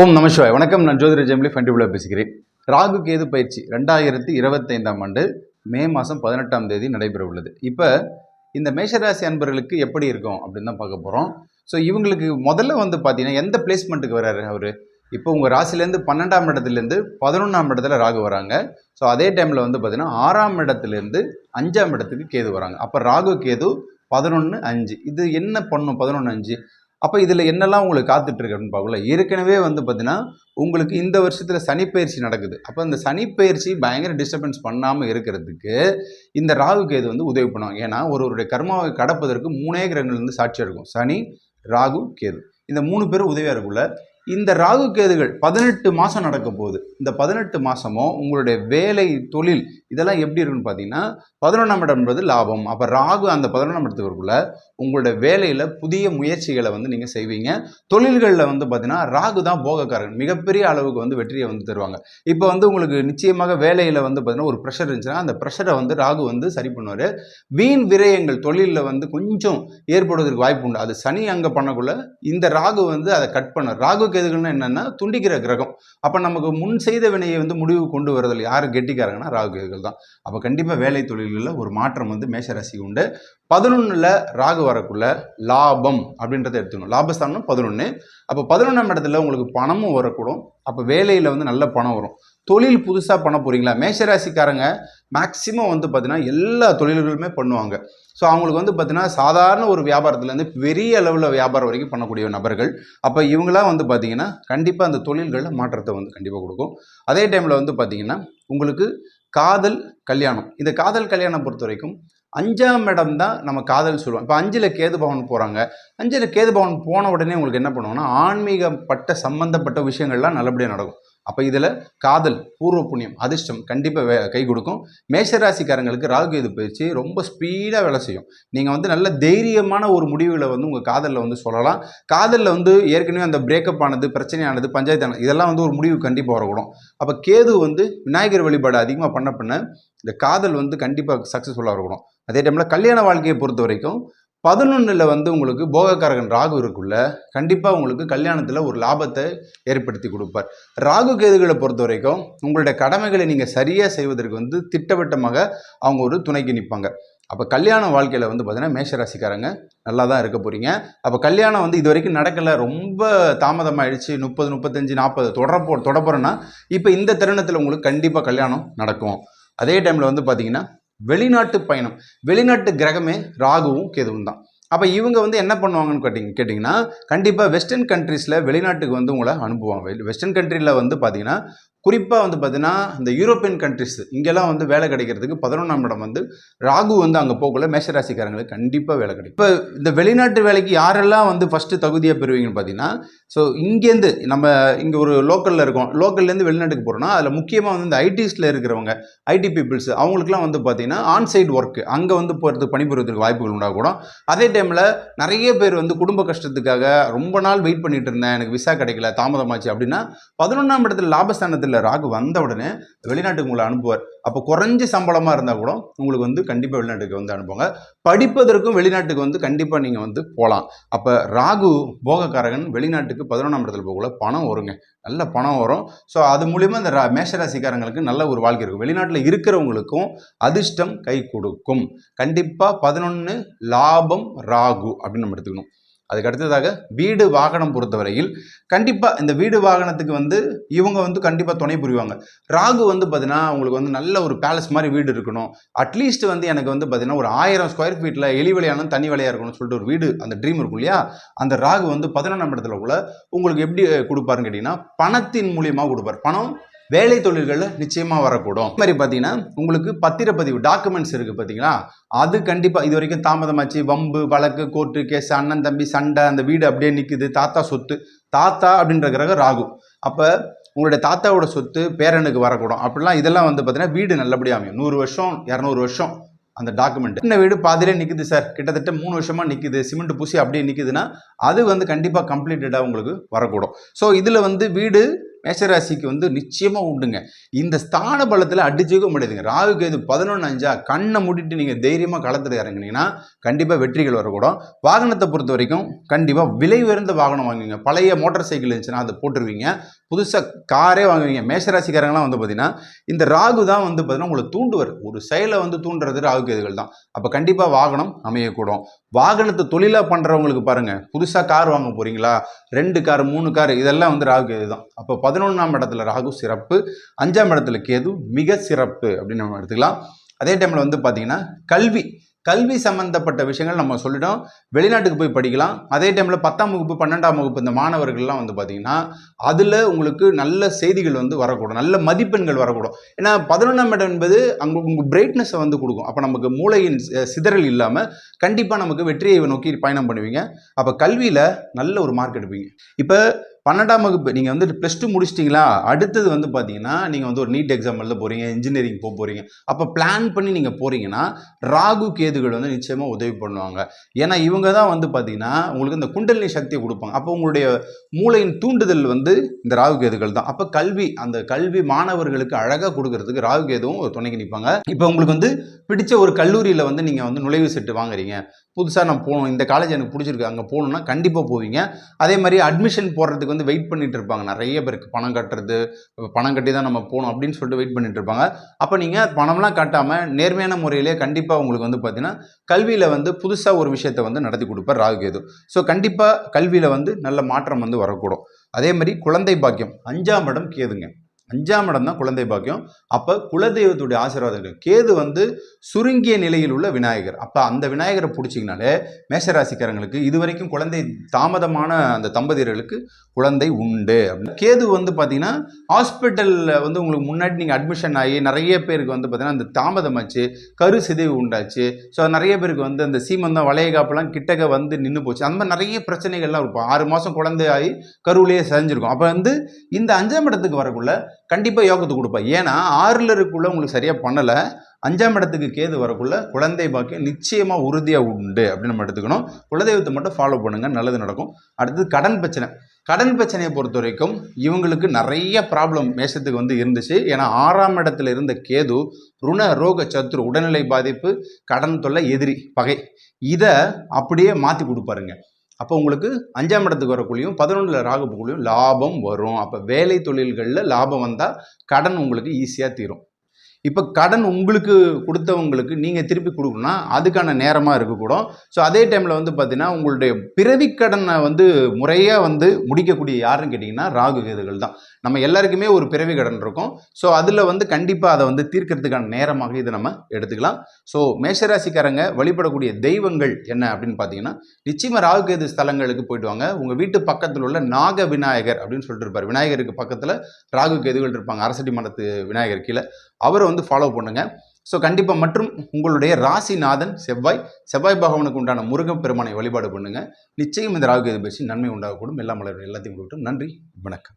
ஓம் நமசிவாய் வணக்கம் நான் ஜோதிர ஜெம்லி ஃபண்டிபுலா பேசுகிறேன் ராகு கேது பயிற்சி ரெண்டாயிரத்தி இருபத்தைந்தாம் ஆண்டு மே மாதம் பதினெட்டாம் தேதி நடைபெற உள்ளது இப்போ இந்த மேஷராசி அன்பர்களுக்கு எப்படி இருக்கும் அப்படின்னு தான் பார்க்க போகிறோம் ஸோ இவங்களுக்கு முதல்ல வந்து பார்த்தீங்கன்னா எந்த பிளேஸ்மெண்ட்டுக்கு வராரு அவர்? இப்போ உங்கள் ராசிலேருந்து பன்னெண்டாம் இடத்துலேருந்து பதினொன்றாம் இடத்துல ராகு வராங்க. ஸோ அதே டைமில் வந்து பார்த்தீங்கன்னா ஆறாம் இடத்துலேருந்து அஞ்சாம் இடத்துக்கு கேது வராங்க. அப்போ ராகு கேது பதினொன்று அஞ்சு. இது என்ன பண்ணும்? பதினொன்று அஞ்சு. அப்போ இதில் என்னெல்லாம் உங்களுக்கு காத்துட்ருக்குன்னு பார்க்கல. ஏற்கனவே வந்து பார்த்தீங்கன்னா உங்களுக்கு இந்த வருஷத்தில் சனிப்பயிற்சி நடக்குது. அப்போ இந்த சனிப்பயிற்சி பயங்கர டிஸ்டர்பன்ஸ் பண்ணாமல் இருக்கிறதுக்கு இந்த ராகு கேது வந்து உதவி பண்ணுவாங்க. ஏன்னா ஒருவருடைய கர்மாவை கடப்பதற்கு மூணே கிரகங்கள் வந்து சாட்சியாக இருக்கும் சனி ராகு கேது. இந்த மூணு பேரும் உதவியாக இருக்குள்ள இந்த ராகு கேதுகள் பதினெட்டு மாதம் நடக்க போகுது. இந்த பதினெட்டு மாதமும் உங்களுடைய வேலை தொழில் இதெல்லாம் எப்படி இருக்குன்னு பார்த்தீங்கன்னா பதினொன்றாம் இடம் என்பது லாபம். அப்போ ராகு அந்த பதினொன்றாம் இடத்துக்கு வரக்குள்ள உங்களுடைய வேலையில் புதிய முயற்சிகளை வந்து நீங்கள் செய்வீங்க. தொழில்களில் வந்து பார்த்தீங்கன்னா ராகு தான் போகக்காரன் மிகப்பெரிய அளவுக்கு வந்து வெற்றியை வந்து தருவாங்க. இப்போ வந்து உங்களுக்கு நிச்சயமாக வேலையில் வந்து பார்த்தீங்கன்னா ஒரு ப்ரெஷர் இருந்துச்சுன்னா அந்த ப்ரெஷரை வந்து ராகு வந்து சரி பண்ணுவார். வீண் விரயங்கள் தொழிலில் வந்து கொஞ்சம் ஏற்படுவதற்கு வாய்ப்பு உண்டு. அது சனி அங்கே பண்ணக்குள்ள இந்த ராகு வந்து அதை கட் பண்ண ராகு கேதுகள்னா என்னென்னா துண்டிக்கிற கிரகம். அப்போ நமக்கு முன் செய்த வினையை வந்து முடிவு கொண்டு வரதில் யார்? கெட்டிக்காரங்கன்னா ராகு கேதுகள் தான். அப்போ கண்டிப்பாக வேலை தொழில்களில் ஒரு மாற்றம் வந்து மேஷராசி உண்டு. பதினொன்றில் ராகு வரக்குள்ள லாபம் அப்படின்றத எடுத்துக்கணும். லாபஸ்தானம் பதினொன்று அப்போ பதினொன்றாம் இடத்துல உங்களுக்கு பணமும் வரக்கூடும். அப்போ வேலையில் வந்து நல்ல பணம் வரும். தொழில் புதுசாக பண்ண போகிறீங்களா மேஷராசிக்காரங்க மேக்சிமம் வந்து பார்த்தீங்கன்னா எல்லா தொழில்களுமே பண்ணுவாங்க. ஸோ அவங்களுக்கு வந்து பார்த்தீங்கன்னா சாதாரண ஒரு வியாபாரத்துலேருந்து பெரிய அளவில் வியாபாரம் வரைக்கும் பண்ணக்கூடிய நபர்கள். அப்போ இவங்களாம் வந்து பார்த்தீங்கன்னா கண்டிப்பாக அந்த தொழில்களில் மாற்றத்தை வந்து கண்டிப்பாக கொடுக்கும். அதே டைமில் வந்து பார்த்தீங்கன்னா உங்களுக்கு காதல் கல்யாணம். இந்த காதல் கல்யாணம் பொறுத்த வரைக்கும் அஞ்சாம் இடம் தான் நம்ம காதல் சொல்லுவோம். இப்போ அஞ்சில் கேது பவன் போகிறாங்க அஞ்சில் கேது பவன் போன உடனே உங்களுக்கு என்ன பண்ணுவோம்னா ஆன்மீகப்பட்ட சம்மந்தப்பட்ட விஷயங்கள்லாம் நல்லபடியாக நடக்கும். அப்போ இதில் காதல் பூர்வ புண்ணியம் அதிர்ஷ்டம் கண்டிப்பாக வே கை கொடுக்கும். மேஷராசிக்காரங்களுக்கு ராகு இது பயிற்சி ரொம்ப ஸ்பீடாக வேலை செய்யும். நீங்கள் வந்து நல்ல தைரியமான ஒரு முடிவுகளை வந்து உங்கள் காதலில் வந்து சொல்லலாம். காதலில் வந்து ஏற்கனவே அந்த பிரேக்கப் ஆனது பிரச்சனையானது பஞ்சாயத்தானது இதெல்லாம் வந்து ஒரு முடிவு கண்டிப்பாக வரக்கூடும். அப்போ கேது வந்து விநாயகர் வழிபாடு அதிகமாக பண்ண பண்ண இந்த காதல் வந்து கண்டிப்பாக சக்ஸஸ்ஃபுல்லாக இருக்கணும். அதே டைமில் கல்யாண வாழ்க்கையை பொறுத்த வரைக்கும் பதினொன்றில் வந்து உங்களுக்கு போகக்காரகன் ராகு இருக்குள்ள கண்டிப்பாக உங்களுக்கு கல்யாணத்தில் ஒரு லாபத்தை ஏற்படுத்தி கொடுப்பார். ராகு கேதுகளை பொறுத்த வரைக்கும் உங்களுடைய கடமைகளை நீங்கள் சரியாக செய்வதற்கு வந்து திட்டவட்டமாக அவங்க ஒரு துணைக்கு நிற்பாங்க. அப்போ கல்யாண வாழ்க்கையில் வந்து பார்த்தீங்கன்னா மேஷராசிக்காரங்க நல்லா தான் இருக்க போகிறீங்க அப்போ கல்யாணம் வந்து இது வரைக்கும் நடக்கலை ரொம்ப தாமதமாகிடுச்சு முப்பது முப்பத்தஞ்சு நாற்பது தொடரப்போ தொடப்புறேன்னா இப்போ இந்த தருணத்தில் உங்களுக்கு கண்டிப்பாக கல்யாணம் நடக்கும். அதே டைமில் வந்து பார்த்தீங்கன்னா வெளிநாட்டு பயணம். வெளிநாட்டு கிரகமே ராகுவும் கேதுவும் தான். அப்போ இவங்க வந்து என்ன பண்ணுவாங்கன்னு கேட்டிங்க கேட்டிங்கன்னா கண்டிப்பாக வெஸ்டர்ன் கண்ட்ரீஸில் வெளிநாட்டுக்கு வந்து உங்களை அனுப்புவாங்க. வெஸ்டர்ன் கண்ட்ரியில் வந்து பார்த்திங்கன்னா குறிப்பாக வந்து பார்த்தீங்கன்னா இந்த யூரோப்பியன் கண்ட்ரிஸ் இங்கெல்லாம் வந்து வேலை கிடைக்கிறதுக்கு பதினொன்றாம் இடம் வந்து ராகு வந்து அங்கே போகல மேஷராசிக்காரங்களுக்கு கண்டிப்பாக வேலை கிடைக்கும். இப்போ இந்த வெளிநாட்டு வேலைக்கு யாரெல்லாம் வந்து ஃபஸ்ட்டு தகுதியாக பெறுவீங்கன்னு பார்த்தீங்கன்னா ஸோ இங்கேருந்து நம்ம இங்கே ஒரு லோக்கலில் இருக்கோம். லோக்கல்லேருந்து வெளிநாட்டுக்கு போகிறோம்னா அதில் முக்கியமாக வந்து இந்த ஐடிஸில் இருக்கிறவங்க ஐடி பீப்புள்ஸ் அவங்களுக்குலாம் வந்து பார்த்தீங்கன்னா ஆன்சைட் ஒர்க்கு அங்கே வந்து போகிறதுக்கு பணிபுரிவதற்கு வாய்ப்புகள் உண்டாகக்கூடும் அதே டைமில் நிறைய பேர் வந்து குடும்ப கஷ்டத்துக்காக ரொம்ப நாள் வெயிட் பண்ணிட்டு இருந்தேன். எனக்கு விசா கிடைக்கல தாமதமாச்சு அப்படின்னா பதினொன்றாம் இடத்துல லாபஸ்தானத்தில் ராகு வந்த உடனே வெளிநாட்டுக்கு உங்களை அனுப்புவார். அப்போ குறைஞ்ச சம்பளமாக இருந்தால் கூட உங்களுக்கு வந்து கண்டிப்பாக வெளிநாட்டுக்கு வந்து அனுப்புவாங்க. படிப்பதற்கும் வெளிநாட்டுக்கு வந்து கண்டிப்பாக நீங்கள் வந்து போகலாம் அப்போ ராகு போகக்காரகன் வெளிநாட்டுக்கு பதினொன்றாம் இடத்துல போகல பணம் வருங்க. நல்ல பணம் வரும். ஸோ அது மூலிமா இந்த ரா- மேஷராசிக்காரங்களுக்கு நல்ல ஒரு வாழ்க்கை இருக்கும். வெளிநாட்டில் இருக்கிறவங்களுக்கும் அதிர்ஷ்டம் கை கொடுக்கும். கண்டிப்பாக பதினொன்று லாபம் ராகு அப்படின்னு நம்ம எடுத்துக்கணும். அதுக்கு அடுத்ததாக வீடு வாகனம் பொறுத்தவரையில் கண்டிப்பாக இந்த வீடு வாகனத்துக்கு வந்து இவங்க வந்து கண்டிப்பாக துணை புரிவாங்க. ராகு வந்து பார்த்தீங்கன்னா உங்களுக்கு வந்து நல்ல ஒரு பேலஸ் மாதிரி வீடு இருக்கணும். அட்லீஸ்ட் வந்து எனக்கு வந்து பார்த்தீங்கன்னா ஒரு ஆயிரம் ஸ்கொயர் ஃபீட்டில் எலி விளையாடணும் தனி விலையாக இருக்கணும்னு சொல்லிட்டு ஒரு வீடு அந்த ட்ரீம் இருக்கும் இல்லையா? அந்த ராகு வந்து பதினொன்றாம் இடத்துல கூட உங்களுக்கு எப்படி கொடுப்பாருன்னு கேட்டிங்கன்னா பணத்தின் மூலியமாக கொடுப்பார். பணம் வேலை தொழில்களில் நிச்சயமாக வரக்கூடும். இது மாதிரி பார்த்தீங்கன்னா உங்களுக்கு பத்திரப்பதிவு டாக்குமெண்ட்ஸ் இருக்குது பார்த்தீங்களா அது கண்டிப்பாக இது வரைக்கும் தாமதமாச்சு. வம்பு வழக்கு கோர்ட்டு கேஸ் அண்ணன் தம்பி சண்டை அந்த வீடு அப்படியே நிற்குது தாத்தா சொத்து. தாத்தா அப்படின்ற கிரகம் ராகு. அப்போ உங்களுடைய தாத்தாவோட சொத்து பேரனுக்கு வரக்கூடும். அப்படிலாம் இதெல்லாம் வந்து பார்த்தீங்கன்னா வீடு நல்லபடியாக அமையும். நூறு வருஷம் இரநூறு வருஷம் அந்த டாக்குமெண்ட் சின்ன வீடு பாதியிலே நிற்குது சார். கிட்டத்தட்ட மூணு வருஷமாக நிற்குது சிமெண்ட் பூசி அப்படியே நிற்குதுன்னா அது வந்து கண்டிப்பாக கம்ப்ளீட்டடாக உங்களுக்கு வரக்கூடும். ஸோ இதில் வந்து வீடு மேஷராசிக்கு வந்து நிச்சயமாக உண்டுங்க. இந்த ஸ்தான பலத்தில் அடிச்சுக்க முடியாதுங்க. ராகு கேது பதினொன்று அஞ்சா கண்ணை மூடிட்டு நீங்கள் தைரியமாக களத்தில் இறங்குனீங்கன்னா கண்டிப்பாக வெற்றிகள் வரக்கூடும். வாகனத்தை பொறுத்த வரைக்கும் கண்டிப்பாக விலை உயர்ந்த வாகனம் வாங்குவீங்க. பழைய மோட்டார் சைக்கிள் இருந்துச்சுன்னா அதை போட்டுருவீங்க. புதுசாக காரே வாங்குவீங்க. மேஷராசிக்காரங்களாம் வந்து பார்த்தீங்கன்னா இந்த ராகு தான் வந்து பார்த்தீங்கன்னா உங்களை தூண்டுவர். ஒரு செயலை வந்து தூண்டுறது ராகு கேதுகள் தான். அப்போ கண்டிப்பாக வாகனம் அமையக்கூடும். வாகனத்தை தொழிலாக பண்ணுறவங்களுக்கு பாருங்கள் புதுசாக கார் வாங்க போகிறீங்களா ரெண்டு கார் மூணு கார் இதெல்லாம் வந்து ராகு கேது தான். அப்போ பதினொன்றாம் இடத்துல ராகு சிறப்பு அஞ்சாம் இடத்துல கேது மிக சிறப்பு அப்படின்னு நம்ம எடுத்துக்கலாம். அதே டைமில் வந்து பார்த்தீங்கன்னா கல்வி கல்வி சம்பந்தப்பட்ட விஷயங்கள் நம்ம சொல்லிட்டோம். வெளிநாட்டுக்கு போய் படிக்கலாம். அதே டைமில் பத்தாம் வகுப்பு பன்னெண்டாம் வகுப்பு இந்த மாணவர்கள்லாம் வந்து பார்த்தீங்கன்னா அதில் உங்களுக்கு நல்ல செய்திகள் வந்து வரக்கூடும். நல்ல மதிப்பெண்கள் வரக்கூடும். ஏன்னா பதினொன்றாம் இடம் என்பது அங்கே உங்கள் பிரைட்னஸை வந்து கொடுக்கும். அப்போ நமக்கு மூளையின் சிதறல் இல்லாமல் கண்டிப்பாக நமக்கு வெற்றியை நோக்கி பயணம் பண்ணுவீங்க. அப்போ கல்வியில் நல்ல ஒரு மார்க் எடுப்பீங்க. இப்போ பன்னெண்டாம் வகுப்பு நீங்கள் வந்து ப்ளஸ் டூ முடிச்சிட்டிங்களா? அடுத்தது வந்து பார்த்தீங்கன்னா நீங்கள் வந்து ஒரு நீட் எக்ஸாம் எழுத போகிறீங்க இன்ஜினியரிங் போக போகிறீங்க அப்போ பிளான் பண்ணி நீங்கள் போகிறீங்கன்னா ராகு கேதுகள் வந்து நிச்சயமாக உதவி பண்ணுவாங்க. ஏன்னா இவங்க தான் வந்து பார்த்தீங்கன்னா உங்களுக்கு இந்த குண்டலினி சக்தியை கொடுப்பாங்க. அப்போ உங்களுடைய மூளையின் தூண்டுதல் வந்து இந்த ராகு கேதுகள் தான். அப்போ கல்வி அந்த கல்வி மாணவர்களுக்கு அழகாக கொடுக்கறதுக்கு ராகு கேதுவும் ஒரு துணைக்கு நிற்பாங்க இப்போ உங்களுக்கு வந்து பிடிச்ச ஒரு கல்லூரியில் வந்து நீங்கள் வந்து நுழைவு செட்டு வாங்குறீங்க. புதுசாக நான் போகணும். இந்த காலேஜ் எனக்கு பிடிச்சிருக்கு. அங்கே போகணுன்னா கண்டிப்பாக போவீங்க. அதே மாதிரி அட்மிஷன் போடுறதுக்கு வந்து வெயிட் பண்ணிட்டு இருப்பாங்க. நிறைய பேருக்கு பணம் கட்டுறது பணம் கட்டி தான் நம்ம போகணும் அப்படின்னு சொல்லிட்டு வெயிட் பண்ணிட்டு இருப்பாங்க. அப்போ நீங்கள் பணம்லாம் கட்டாமல் நேர்மையான முறையிலே கண்டிப்பாக உங்களுக்கு வந்து பார்த்தீங்கன்னா கல்வியில் வந்து புதுசாக ஒரு விஷயத்தை வந்து நடத்தி கொடுப்பார் ராகு கேது ஸோ கண்டிப்பாக கல்வியில் வந்து நல்ல மாற்றம் வந்து வரக்கூடும். அதே மாதிரி குழந்தை பாக்கியம் அஞ்சாம் இடம் கேதுங்க. அஞ்சாம் இடம் தான் குழந்தை பாக்கியம். அப்போ குலதெய்வத்துடைய ஆசீர்வாதம் கேது வந்து சுருங்கிய நிலையில் உள்ள விநாயகர். அப்போ அந்த விநாயகரை பிடிச்சிங்கனாலே மேஷராசிக்காரங்களுக்கு இதுவரைக்கும் குழந்தை தாமதமான அந்த தம்பதியர்களுக்கு குழந்தை உண்டு அப்படின்னு. கேது வந்து பார்த்தீங்கன்னா ஹாஸ்பிட்டலில் வந்து உங்களுக்கு முன்னாடி நீங்கள் அட்மிஷன் ஆகி நிறைய பேருக்கு வந்து பார்த்தீங்கன்னா அந்த தாமதமாச்சு கரு சிதைவு உண்டாச்சு. ஸோ நிறைய பேருக்கு வந்து அந்த சீமந்தம் வளையகாப்பெல்லாம் கிட்டக்க வந்து நின்று போச்சு. அந்த மாதிரி நிறைய பிரச்சனைகள்லாம் இருக்கும். ஆறு மாதம் குழந்தை ஆகி கருவிலேயே செஞ்சிருக்கும் அப்போ வந்து இந்த அஞ்சாம் இடத்துக்கு வரக்குள்ள கண்டிப்பாக யோகத்தை கொடுப்பா. ஏன்னா ஆறில் இருக்குள்ள உங்களுக்கு சரியாக பண்ணலை. அஞ்சாம் இடத்துக்கு கேது வரக்குள்ள குழந்தை பாக்கியம் நிச்சயமாக உறுதியாக உண்டு அப்படின்னு நம்ம எடுத்துக்கணும். குலதெய்வத்தை மட்டும் ஃபாலோ பண்ணுங்கள் நல்லது நடக்கும். அடுத்தது கடன் பிரச்சனை. கடன் பிரச்சனையை பொறுத்த வரைக்கும் இவங்களுக்கு நிறைய ப்ராப்ளம் மேஷத்துக்கு வந்து இருந்துச்சு. ஏன்னா ஆறாம் இடத்துல இருந்த கேது ருண ரோக சத்துரு உடல்நிலை பாதிப்பு கடன் தொல்லை எதிரி பகை இதை அப்படியே மாற்றி கொடுப்பாருங்க. அப்போ உங்களுக்கு அஞ்சாம் இடத்துக்கு வரக்குள்ளேயும் பதினொன்றில் ராகுப்புக்குள்ளேயும் லாபம் வரும். அப்போ வேலை தொழில்களில் லாபம் வந்தால் கடன் உங்களுக்கு ஈஸியாக தீரும். இப்போ கடன் உங்களுக்கு கொடுத்தவங்களுக்கு நீங்கள் திருப்பி கொடுக்கணும்னா அதுக்கான நேரமாக இருக்கக்கூடும். ஸோ அதே டைமில் வந்து பார்த்தீங்கன்னா உங்களுடைய பிறவி கடனை வந்து முறையாக வந்து முடிக்கக்கூடிய யாருன்னு கேட்டிங்கன்னா ராகு கேதுகள் தான். நம்ம எல்லாருக்குமே ஒரு பிறவி கடன் இருக்கும். ஸோ அதில் வந்து கண்டிப்பாக அதை வந்து தீர்க்கறதுக்கான நேரமாக இதை நம்ம எடுத்துக்கலாம். ஸோ மேஷராசிக்காரங்க வழிபடக்கூடிய தெய்வங்கள் என்ன அப்படின்னு பார்த்தீங்கன்னா நிச்சயமாக ராகு கேது ஸ்தலங்களுக்கு போயிட்டு வாங்க. உங்கள் வீட்டு பக்கத்தில் உள்ள நாக விநாயகர் அப்படின்னு சொல்லிட்டு இருப்பார். விநாயகருக்கு பக்கத்தில் ராகு கேதுகள் இருப்பாங்க. அரசடி மடத்து விநாயகர் கீழே. அவரை வந்து ஃபாலோ பண்ணுங்க. ஸோ கண்டிப்பாக மற்றும் உங்களுடைய ராசிநாதன் செவ்வாய் செவ்வாய் பகவானுக்கு உண்டான முருகப்பெருமானை வழிபாடு பண்ணுங்க. நிச்சயம் இந்த ராகு கேது நன்மை உண்டாகக்கூடும். எல்லா மலர்கள் எல்லாத்தையும் கொடுக்கட்டும். நன்றி வணக்கம்.